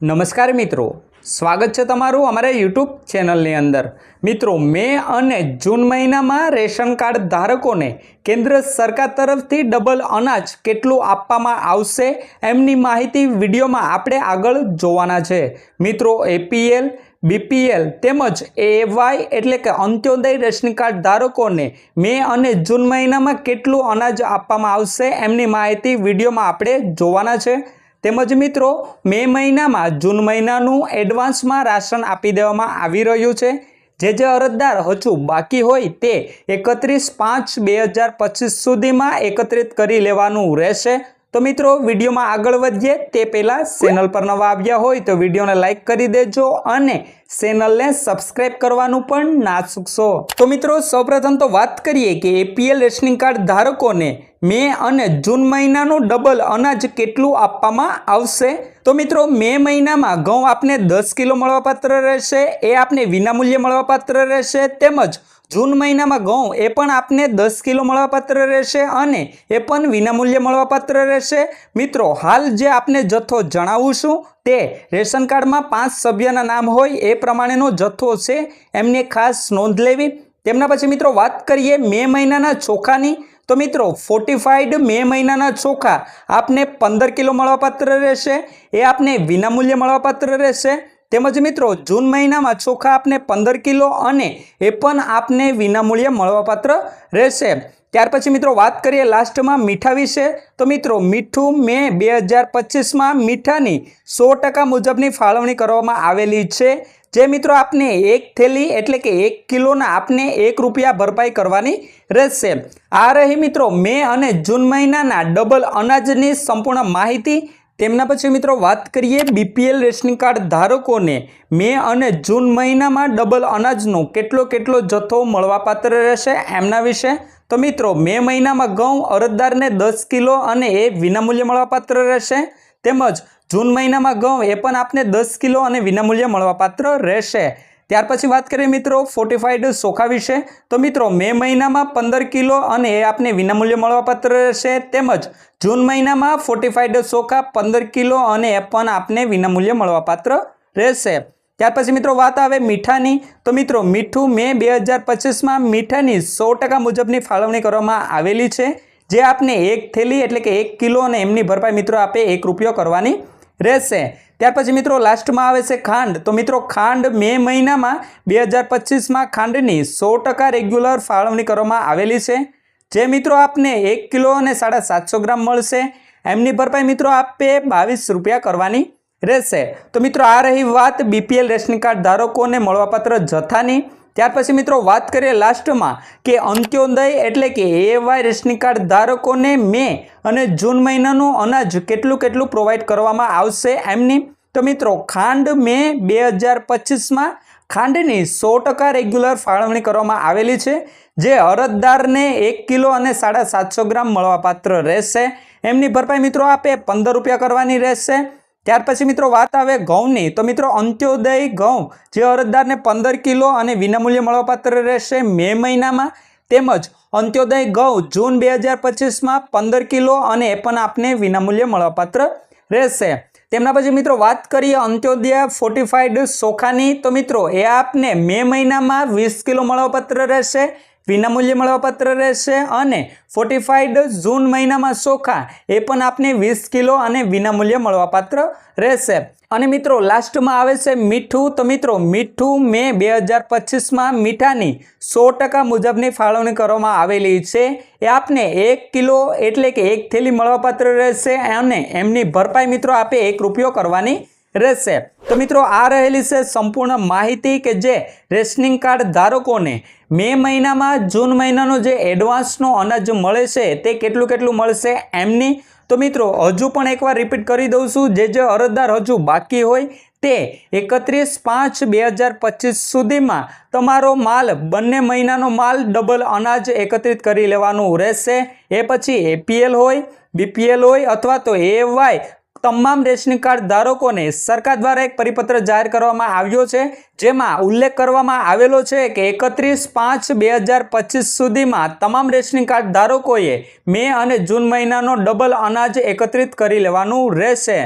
નમસ્કાર મિત્રો, સ્વાગત છે તમારું અમારા યુટ્યુબ ચેનલની અંદર. મિત્રો, મે અને જૂન મહિનામાં રેશન કાર્ડ ધારકોને કેન્દ્ર સરકાર તરફથી ડબલ અનાજ કેટલું આપવામાં આવશે એમની માહિતી વિડીયોમાં આપણે આગળ જોવાના છે. મિત્રો એપીએલ બીપીએલ તેમજ એવાય એટલે કે અંત્યોદય રેશન કાર્ડ ધારકોને મે અને જૂન મહિનામાં કેટલું અનાજ આપવામાં આવશે એમની માહિતી વિડીયોમાં આપણે જોવાના છે. તેમજ મિત્રો, મે મહિનામાં, જૂન મહિનાનું એડવાન્સમાં રાશન આપી દેવામાં આવી રહ્યું છે. જે જે અરજદાર હજુ બાકી હોય તે એકત્રીસ પાંચ બે હજાર પચીસ સુધીમાં એકત્રિત કરી લેવાનું રહેશે. તો મિત્રો, વિડીયોમાં આગળ વધીએ તે પહેલાં ચેનલ પર નવા આવ્યા હોય તો વિડીયોને લાઇક કરી દેજો અને ચેનલને સબસ્ક્રાઇબ કરવાનું પણ ના ચૂકશો. તો મિત્રો, સૌપ્રથમ તો વાત કરીએ કે એપીએલ રેશનિંગ કાર્ડ ધારકોને મે અને જૂન મહિનાનું ડબલ અનાજ કેટલું આપવામાં આવશે? તો મિત્રો, મે મહિનામાં ઘઉં આપને દસ કિલો મળવાપાત્ર રહેશે, એ આપને વિનામૂલ્યે મળવાપાત્ર રહેશે, તેમજ જૂન મહિનામાં ઘઉં એ પણ આપને દસ કિલો મળવાપાત્ર રહેશે અને એ પણ વિનામૂલ્યે મળવાપાત્ર રહેશે. મિત્રો, હાલ જે આપને જથ્થો જણાવું છું તે રેશન કાર્ડમાં પાંચ સભ્યના નામ હોય એ પ્રમાણેનો જથ્થો છે. એમને ખાસ નોંધ લેવી. તેમના પછી મિત્રો વાત કરીએ મે મહિનાના ચોખાની. તો મિત્રો ફોર્ટિફાઈડ મે મહિનાના ચોખા આપને પંદર કિલો મળવાપાત્ર રહેશે. એ આપને વિનામૂલ્યે મળવાપાત્ર રહેશે. તેમજ મિત્રો, જૂન મહિનામાં ચોખા આપને પંદર કિલો અને એ પણ આપને વિનામૂલ્યે મળવાપાત્ર રહેશે. ત્યાર પછી મિત્રો, વાત કરીએ લાસ્ટમાં મીઠા વિશે. તો મિત્રો, મીઠું મે બે હજાર પચીસમાં મીઠાની સો ટકા મુજબની ફાળવણી કરવામાં આવેલી છે. જે મિત્રો, આપને એક થેલી એટલે કે એક કિલોના આપને એક રૂપિયા ભરપાઈ કરવાની રહેશે. આ રહી મિત્રો, મે અને જૂન મહિનાના ડબલ અનાજની સંપૂર્ણ માહિતી તેમના પછી મિત્રો વાત કરીએ બીપીએલ રેશનિંગ કાર્ડ ધારકોને. મે અને જૂન મહિનામાં ડબલ અનાજનો કેટલો કેટલો જથ્થો મળવાપાત્ર રહેશે એમના વિશે? તો મિત્રો, મે મહિનામાં ઘઉં, અરજદારને દસ કિલો અને એ વિનામૂલ્યે મળવાપાત્ર રહેશે. તેમજ જૂન મહિનામાં ઘઉં, એ પણ આપને દસ કિલો અને વિનામૂલ્યે મળવાપાત્ર રહેશે. ત્યાર પછી વાત કરીએ મિત્રો ફોર્ટિફાઈડ સોખા વિશે. તો મિત્રો, મે મહિનામાં પંદર કિલો અને એ આપને વિનામૂલ્ય મળવાપાત્ર રહેશે. તેમજ જૂન મહિનામાં ફોર્ટિફાઈડ સોખા પંદર કિલો અને એ પણ આપને વિનામૂલ્ય મળવાપાત્ર રહેશે. ત્યાર પછી મિત્રો વાત આવે મીઠાની. તો મિત્રો, મીઠું મે બે હજાર પચીસમાં મીઠાની સો ટકા મુજબની ફાળવણી કરવામાં આવેલી છે. જે આપને એક થેલી એટલે કે એક કિલો અને એમની ભરપાઈ મિત્રો આપે એક રૂપિયો કરવાની રહેશે. ત્યાર પછી મિત્રો લાસ્ટમાં આવે છે ખાંડ. તો મિત્રો, ખાંડ મે મહિનામાં બે હજાર પચીસમાં ખાંડની સો ટકા રેગ્યુલર ફાળવણી કરવામાં આવેલી છે. જે મિત્રો આપને એક કિલો અને સાડા સાતસો ગ્રામ મળશે. એમની ભરપાઈ મિત્રો આપે બાવીસ રૂપિયા કરવાની રહેશે. તો મિત્રો, આ રહી વાત બીપીએલ રેશન કાર્ડ ધારકોને મળવાપાત્ર જથ્થાની. ત્યાર પછી મિત્રો વાત કરીએ લાસ્ટમાં કે અંત્યોદય એટલે કે એવાય રેશનિંગ કાર્ડ ધારકોને મે અને જૂન મહિનાનું અનાજ કેટલું કેટલું પ્રોવાઈડ કરવામાં આવશે એમની? તો મિત્રો ખાંડ મે બે હજાર પચીસમાં ખાંડની સો ટકા રેગ્યુલર ફાળવણી કરવામાં આવેલી છે, જે અરજદારને એક કિલો અને સાડા સાતસો ગ્રામ મળવાપાત્ર રહેશે. એમની ભરપાઈ મિત્રો આપે પંદર રૂપિયા કરવાની રહેશે. ત્યાર પછી મિત્રો વાત આવે ઘઉંની. તો મિત્રો અંત્યોદય ઘઉં, જે અરજદારને પંદર કિલો અને વિનામૂલ્ય મળવાપાત્ર રહેશે મે મહિનામાં. તેમજ અંત્યોદય ઘઉં, જૂન બે હજાર પચીસમાં પંદર કિલો અને એ પણ આપને વિનામૂલ્ય મળવાપાત્ર રહેશે. તેમના પછી મિત્રો વાત કરીએ અંત્યોદય ફોર્ટિફાઈડ સોખાની. તો મિત્રો, એ આપને મે મહિનામાં વીસ કિલો મળવાપાત્ર રહેશે. વિનામૂલ્યે મળવાપાત્ર રહેશે અને ફોર્ટિફાઈડ જૂન મહિનામાં ચોખા એ પણ આપને વીસ કિલો અને વિનામૂલ્યે મળવાપાત્ર રહેશે. અને મિત્રો, લાસ્ટમાં આવે છે મીઠું. તો મિત્રો, મીઠું મે બે હજાર પચીસમાં મીઠાની સો ટકા મુજબની ફાળવણી કરવામાં આવેલી છે. એ આપને એક કિલો એટલે કે એક થેલી મળવાપાત્ર રહેશે અને એમની ભરપાઈ મિત્રો આપે એક રૂપિયો કરવાની રહેશે. તો મિત્રો, આ રહેલી છે સંપૂર્ણ માહિતી કે જે રેશનિંગ કાર્ડ ધારકોને મે મહિનામાં, જૂન મહિનાનો જે એડવાન્સનો અનાજ મળે છે, તે કેટલું કેટલું મળશે એમની? તો મિત્રો, હજુ પણ એકવાર રિપીટ કરી દઉં છું, જે જે અરજદાર હજુ બાકી હોય તે એકત્રીસ પાંચ બે હજાર પચીસ સુધીમાં તમારો માલ, બંને મહિનાનો માલ ડબલ અનાજ એકત્રિત કરી લેવાનું રહેશે. એ પછી એપીએલ હોય બીપીએલ હોય અથવા તો એવાય તમામ રેશનિંગ કાર્ડ ધારકોને સરકાર દ્વારા એક પરિપત્ર જાહેર કરવામાં આવ્યો છે, જેમાં ઉલ્લેખ કરવામાં આવેલો છે કે એકત્રીસ પાંચ બે હજાર પચીસ સુધીમાં તમામ રેશનિંગ કાર્ડ ધારકોએ મે અને જૂન મહિનાનો ડબલ અનાજ એકત્રિત કરી લેવાનું રહેશે.